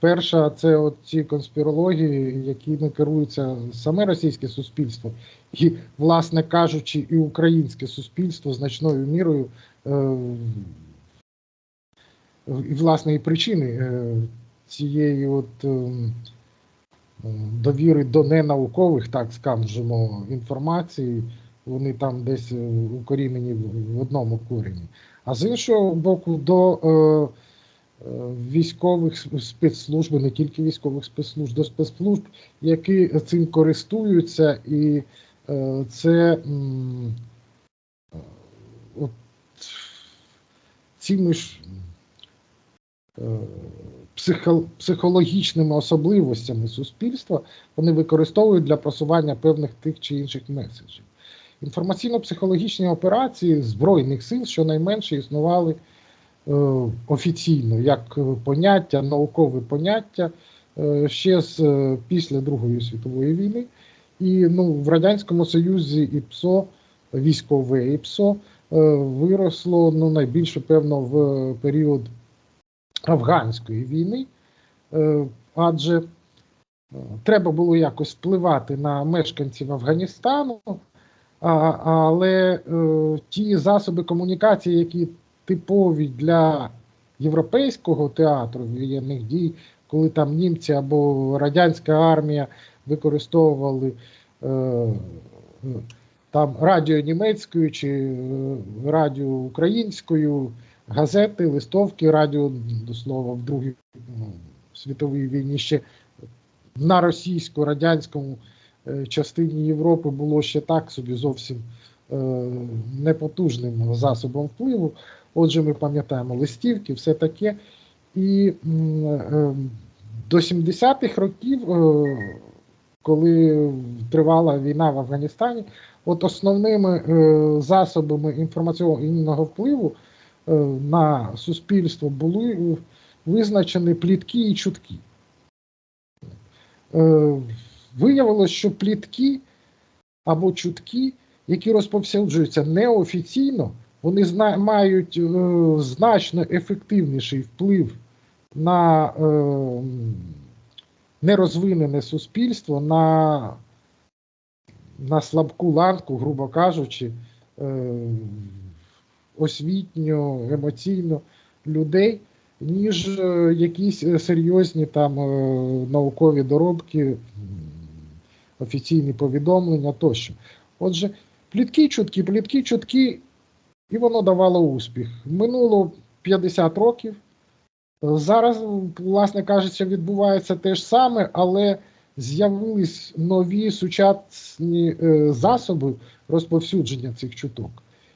Перша це от ці конспірології, якими керується саме російське суспільство, і, власне кажучи, і українське суспільство значною мірою. Е, і власне і причини е, цієї от е, довіри до ненаукових, так скажемо, інформації, вони там десь е, укорінені в одному корені. А з іншого боку, до е, військових спецслужб, не тільки військових спецслужб, до спецслужб, які цим користуються, і е, це от, цими ж е, психологічними особливостями суспільства вони використовують для просування певних тих чи інших меседжів. Інформаційно-психологічні операції Збройних сил щонайменше існували офіційно як е, поняття, наукове поняття е, ще з е, після Другої світової війни. І ну, в Радянському Союзі і ПСО, військове і ПСО, е, виросло ну, найбільше, певно, в період афганської війни, е, адже е, треба було якось впливати на мешканців Афганістану, але е, ті засоби комунікації, які типові для європейського театру воєнних дій, коли там німці або радянська армія використовували е, там радіо німецькою чи е, радіо українською, газети, листовки, радіо, до слова, в Другій ну, світовій війні ще на російсько-радянському е, частині Європи було ще так собі зовсім е, непотужним засобом впливу. Отже, ми пам'ятаємо листівки, все таке. І е, до 70-х років, е, коли тривала війна в Афганістані, от основними е, засобами інформаційного впливу е, на суспільство були визначені плітки і чутки. Виявилось, що плітки або чутки, які розповсюджуються неофіційно, вони зна- мають е, значно ефективніший вплив на е, нерозвинене суспільство, на, на слабку ланку, грубо кажучи, е, освітньо, емоційно людей, ніж е, якісь е, серйозні там е, наукові доробки, офіційні повідомлення тощо. Отже, плітки чутки, плітки чутки, і воно давало успіх. Минуло 50 років. Зараз, власне кажучи, відбувається те ж саме, але з'явились нові сучасні е, засоби розповсюдження цих чуток.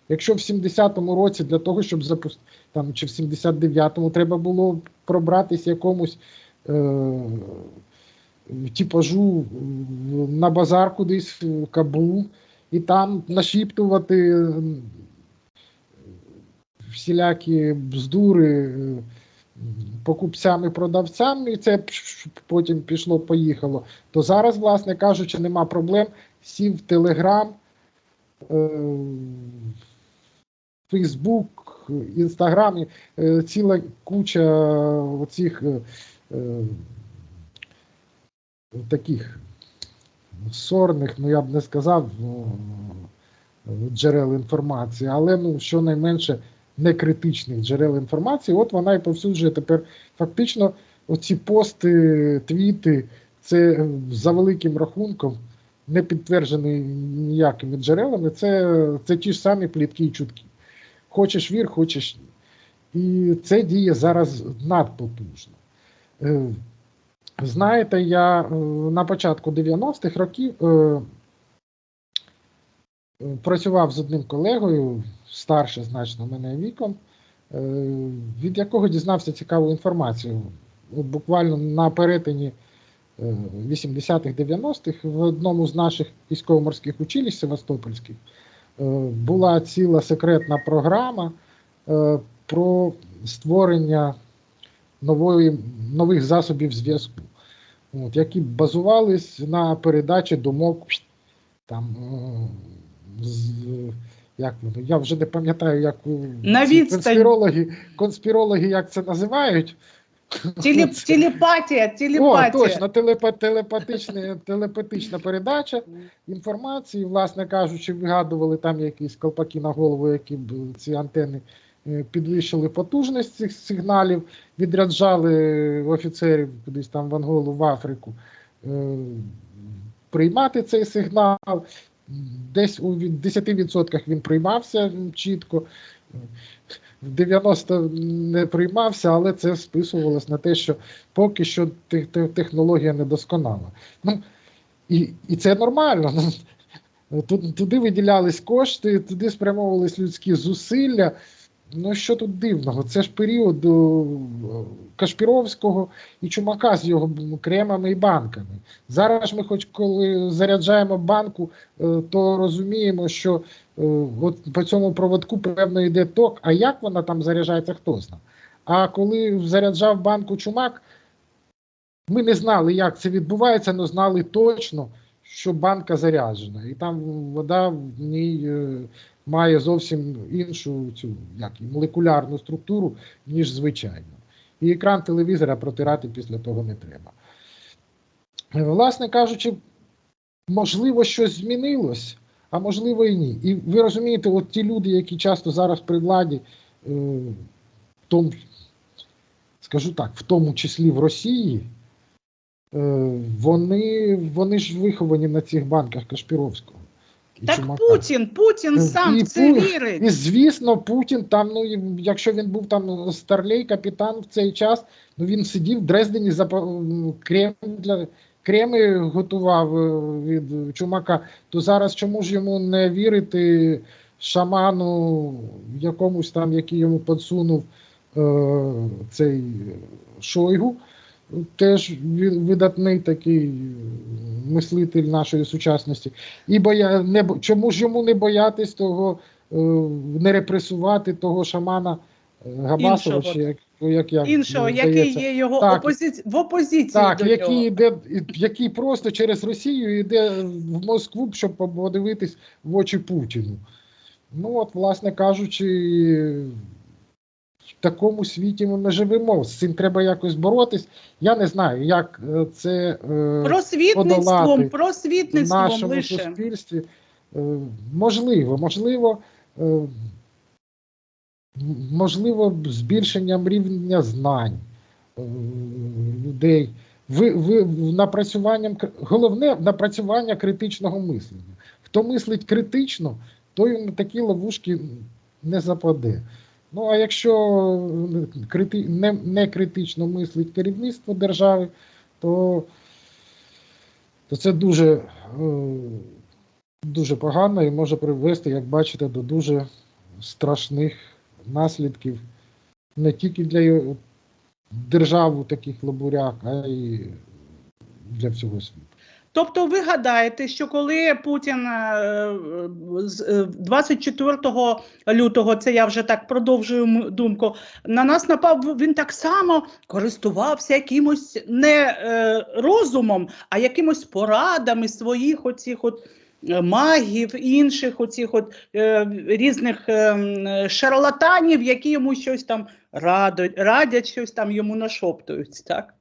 Якщо в 70-му році для того, щоб запустити, там, чи в 79-му треба було пробратись якомусь е, типажу на базар кудись в Кабул, і там нашіптувати всілякі бздури е, покупцям і продавцям, і це потім пішло, поїхало. То зараз, власне кажучи, нема проблем. Сів в Телеграм, е, Фейсбук, Інстаграм, е, ціла куча оцих таких сорних, ну я б не сказав, джерел інформації, але ну, щонайменше не критичних джерел інформації, от вона і повсюджує тепер фактично оці пости, твіти, це за великим рахунком, не підтверджені ніякими джерелами, це, це ті ж самі плітки і чутки. Хочеш вір, хочеш ні. І це діє зараз надпотужно. Е, Знаєте, я е, на початку 90-х років е, працював з одним колегою, старше значно мене віком, е, від якого дізнався цікаву інформацію. Буквально на перетині е, 80-х, 90-х в одному з наших військово-морських училищ Севастопольських е, була ціла секретна програма е, про створення нової, нових засобів зв'язку, які базувались на передачі думок там, е, як воно, я вже не пам'ятаю, як На конспірологи, конспірологи як це називають. Теле, телепатія, О, точно, телепа, телепатична, телепатична передача інформації, власне кажучи, вигадували там якісь колпаки на голову, які б ці антени е, підвищили потужність цих сигналів, відряджали офіцерів кудись там в Анголу, в Африку е, приймати цей сигнал. Десь у від- 10% він приймався чітко, в 90 не приймався, але це списувалось на те, що поки що те- те- технологія недосконала. Ну, і, і це нормально. Ну, Туди виділялись кошти, туди спрямовувались людські зусилля. Ну, що тут дивного? Це ж період Кашпіровського і Чумака з його кремами і банками. Зараз ми, хоч коли заряджаємо банку, е, то розуміємо, що е, от по цьому проводку певно йде ток, а як вона там заряджається, хто знає. А коли заряджав банку Чумак, ми не знали, як це відбувається, але знали точно, що банка заряджена. І там вода в ній е, має зовсім іншу цю як, молекулярну структуру, ніж звичайно. І екран телевізора протирати після того не треба. Власне кажучи, можливо, щось змінилось, а можливо і ні. І ви розумієте, от ті люди, які часто зараз при владі, е, в тому, скажу так, в тому числі в Росії, вони, вони ж виховані на цих банках Кашпіровського. і Так Чумака. Путін, Путін сам І в це вірить. І звісно, Путін там, ну якщо він був там старлей, капітан в цей час, ну він сидів в Дрездені за крем для креми готував е, від Чумака. То зараз чому ж йому не вірити шаману якомусь там, який йому підсунув е, цей Шойгу? Теж видатний такий мислитель нашої сучасності. І боя... не... чому ж йому не боятись того, е, не репресувати того шамана е, Габасова, Іншого. чи як, як, як Іншого, який є його Так. опози... в опозиції Так, до який, нього. йде, який просто через Росію йде в Москву, щоб подивитись в очі Путіну. Ну, от, власне кажучи, в такому світі ми живемо. З цим треба якось боротись. Я не знаю, як е, це е, Просвітництвом, в нашому лише. суспільстві. Е, Можливо, можливо, можливо, збільшенням рівня знань людей, ви, ви, напрацюванням головне напрацювання критичного мислення. Хто мислить критично, той на такі ловушки не западе. Ну а якщо крити, не, не критично мислить керівництво держави, то, то це дуже, е, дуже погано і може привести, як бачите, до дуже страшних наслідків не тільки для й- держав у таких лабурях, а й для всього світу. Тобто ви гадаєте, що коли Путін е, з- е, 24 лютого, це я вже так продовжую думку, на нас напав, він так само користувався якимось не е, розумом, а якимось порадами своїх оцих от е, магів, інших оцих от е, різних е, шарлатанів, які йому щось там радять, радять щось там йому нашоптують, так?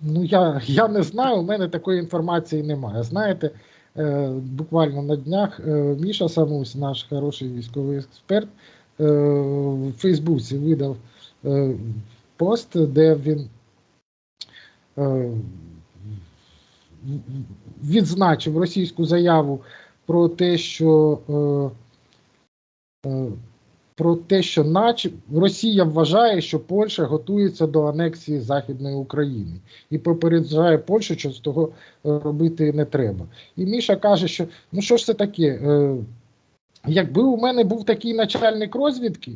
Ну, я, я не знаю, у мене такої інформації немає. Знаєте, е, буквально на днях е, Міша Самусь, наш хороший військовий експерт, е, в Фейсбуці видав е, пост, де він е, відзначив російську заяву про те, що е, е, про те, що наче Росія вважає, що Польща готується до анексії Західної України і попереджає Польщу, що з того е, робити не треба. І Міша каже, що ну що ж це таке? Е, якби у мене був такий начальник розвідки,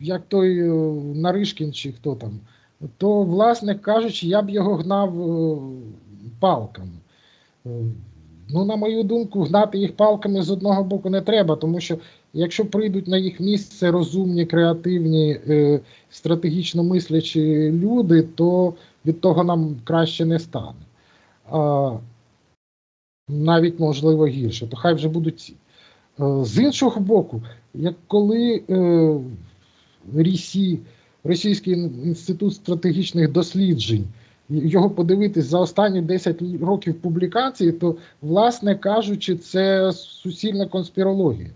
як той е, Наришкін чи хто там, то, власне кажучи, я б його гнав палками. Ну, на мою думку, гнати їх палками з одного боку не треба, тому що якщо прийдуть на їх місце розумні, креативні, е, стратегічно мислячі люди, то від того нам краще не стане. Навіть можливо гірше, то хай вже будуть ці. Е, з іншого боку, як коли е, Рісі Російський інститут стратегічних досліджень, його подивитись за останні 10 років публікації, то, власне кажучи, це суцільна конспірологія.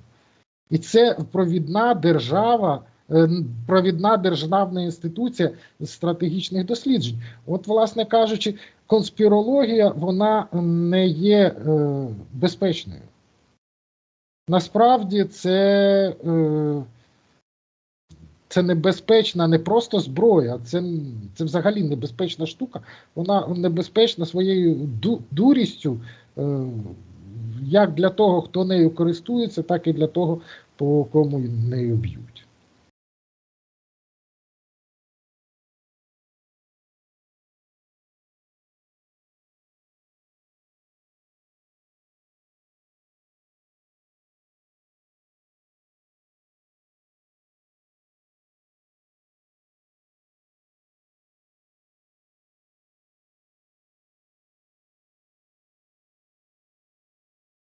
І це провідна держава, е, провідна державна інституція стратегічних досліджень. От, власне кажучи, конспірологія вона не є е, безпечною. Насправді це, е, це небезпечна не просто зброя, це, це взагалі небезпечна штука. Вона небезпечна своєю ду- дурістю, е, як для того, хто нею користується, так і для того, по кому нею б'ють.